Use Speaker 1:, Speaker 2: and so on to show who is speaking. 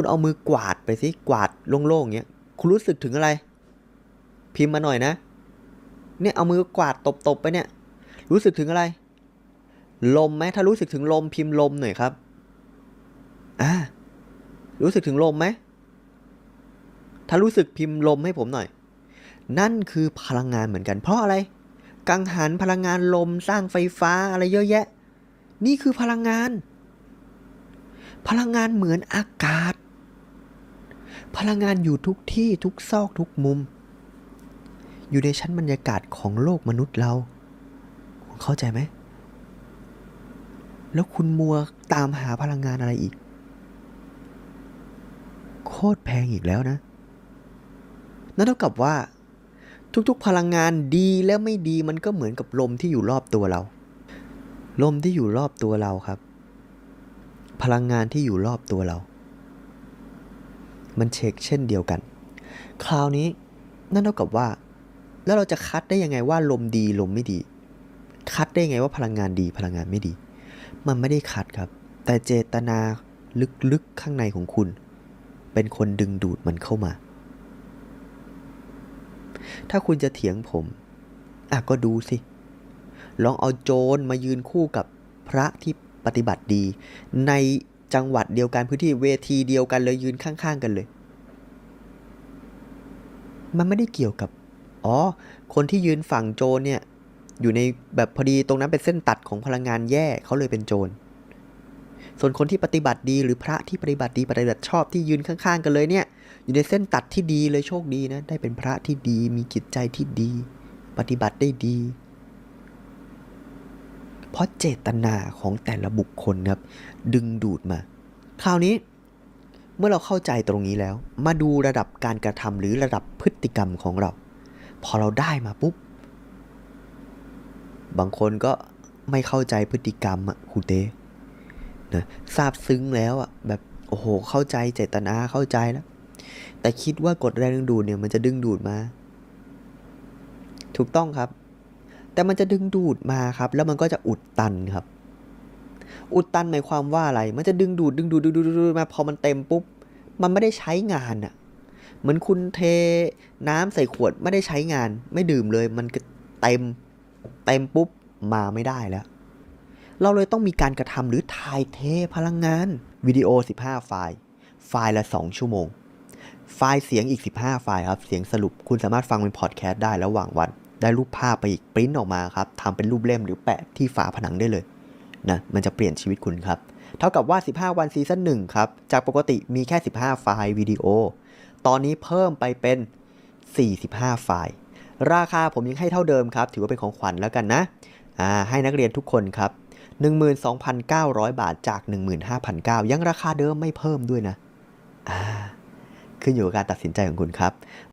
Speaker 1: คุณเอามือกวาดไปสิกวาดโล่งๆอย่างเงี้ยคุณรู้สึกถึงอะไร พิมพ์มาหน่อยนะ เนี่ยเอามือกวาดตบๆไปเนี่ย รู้สึกถึงอะไร ลมไหมถ้ารู้สึกถึงลมพิมพ์ลมหน่อยครับอ่ารู้สึกถึงลมไหมถ้ารู้สึกพิมพ์ลมให้ผมหน่อย นั่นคือพลังงานเหมือนกัน เพราะอะไร กังหันพลังงานลมสร้างไฟฟ้าอะไรเยอะแยะ นี่คือพลังงาน พลังงานเหมือนอากาศ พลังงานอยู่ทุกที่ทุกซอกทุกมุม อยู่ในชั้นบรรยากาศของโลกมนุษย์เรา คุณเข้าใจไหม แล้วคุณมัวตามหาพลังงานอะไรอีก โคตรแพงอีกแล้วนะ นั่นเท่ากับว่า ทุกๆพลังงานดีและไม่ดีมันก็เหมือนกับลมที่อยู่รอบตัวเรา ลมที่อยู่รอบตัวเราครับ พลังงานที่อยู่รอบตัวเรา มันเช็คเช่นเดียวกัน คราวนี้นั่นเท่ากับว่า แล้วเราจะคัดได้ยังไงว่าลมดีลมไม่ดี คัดได้ยังไงว่าพลังงานดีพลังงานไม่ดี มันไม่ได้คัดครับ แต่เจตนาลึกๆข้างในของคุณ เป็นคนดึงดูดมันเข้ามา ถ้าคุณจะเถียงผมอะก็ดูสิ ลองเอาโจรมายืนคู่กับพระที่ปฏิบัติดีใน จังหวัดเดียวกันพื้นที่เวทีเดียวกันเลยยืนข้างๆกันเลย มันไม่ได้เกี่ยวกับ อ๋อ คนที่ยืนฝั่งโจรเนี่ย อยู่ในแบบพอดีตรงนั้นเป็นเส้นตัดของพลังงานแย่เขาเลยเป็นโจร ส่วนคนที่ปฏิบัติดีหรือพระที่ปฏิบัติดีปฏิบัติชอบที่ยืนข้างๆกันเลยเนี่ย อยู่ในเส้นตัดที่ดีเลยโชคดีนะ ได้เป็นพระที่ดีมีจิตใจที่ดี ปฏิบัติได้ดี ราะเจตนาของแต่ละบุคคลครับดึงดูดมา คราวนี้เมื่อเราเข้าใจตรงนี้แล้ว มาดูระดับการกระทำหรือระดับพฤติกรรมของเรา พอเราได้มาปุ๊บ บางคนก็ไม่เข้าใจพฤติกรรมอะครูเต้นะทราบซึ้งแล้วอะแบบโอ้โหเข้าใจเจตนาเข้าใจแล้ว แต่คิดว่ากฎแรงดึงดูดเนี่ยมันจะดึงดูดมา ถูกต้องครับ แต่มันจะดึงดูดมาครับ แล้วมันก็จะอุดตันครับ อุดตันหมายความว่าอะไร มันจะดึงดูดดึงดูดดึงดูดดึงดูดมาพอมันเต็มปุ๊บ มันไม่ได้ใช้งานอะเหมือนคุณเทน้ำใส่ขวดไม่ได้ใช้งาน ไม่ดื่มเลย มันเต็มเต็มปุ๊บมาไม่ได้แล้ว เราเลยต้องมีการกระทำหรือถ่ายเทพลังงานวิดีโอ 15 ไฟล์ ไฟล์ละ 2 ชั่วโมง ไฟล์เสียงอีก 15 ไฟล์ครับ เสียงสรุปคุณสามารถฟังเป็นพอดแคสต์ได้ระหว่างวัน ได้รูปภาพไปอีกปริ้นออกมาครับทำเป็นรูปเล่มหรือแปะที่ฝาผนังได้เลยนะมันจะเปลี่ยนชีวิตคุณครับ เท่ากับว่า 15 วันซีซั่น1ครับ จากปกติมีแค่ 15 ไฟล์วิดีโอ ตอนนี้เพิ่มไปเป็น 45 ไฟล์ ราคาผมยังให้เท่าเดิมครับ ถือว่าเป็นของขวัญแล้วกันนะอ่าให้นักเรียนทุกคนครับ 12,900 บาทจาก 15,900 ยังราคาเดิมไม่เพิ่มด้วยนะอ่าขึ้นอยู่กับการตัดสินใจของคุณครับ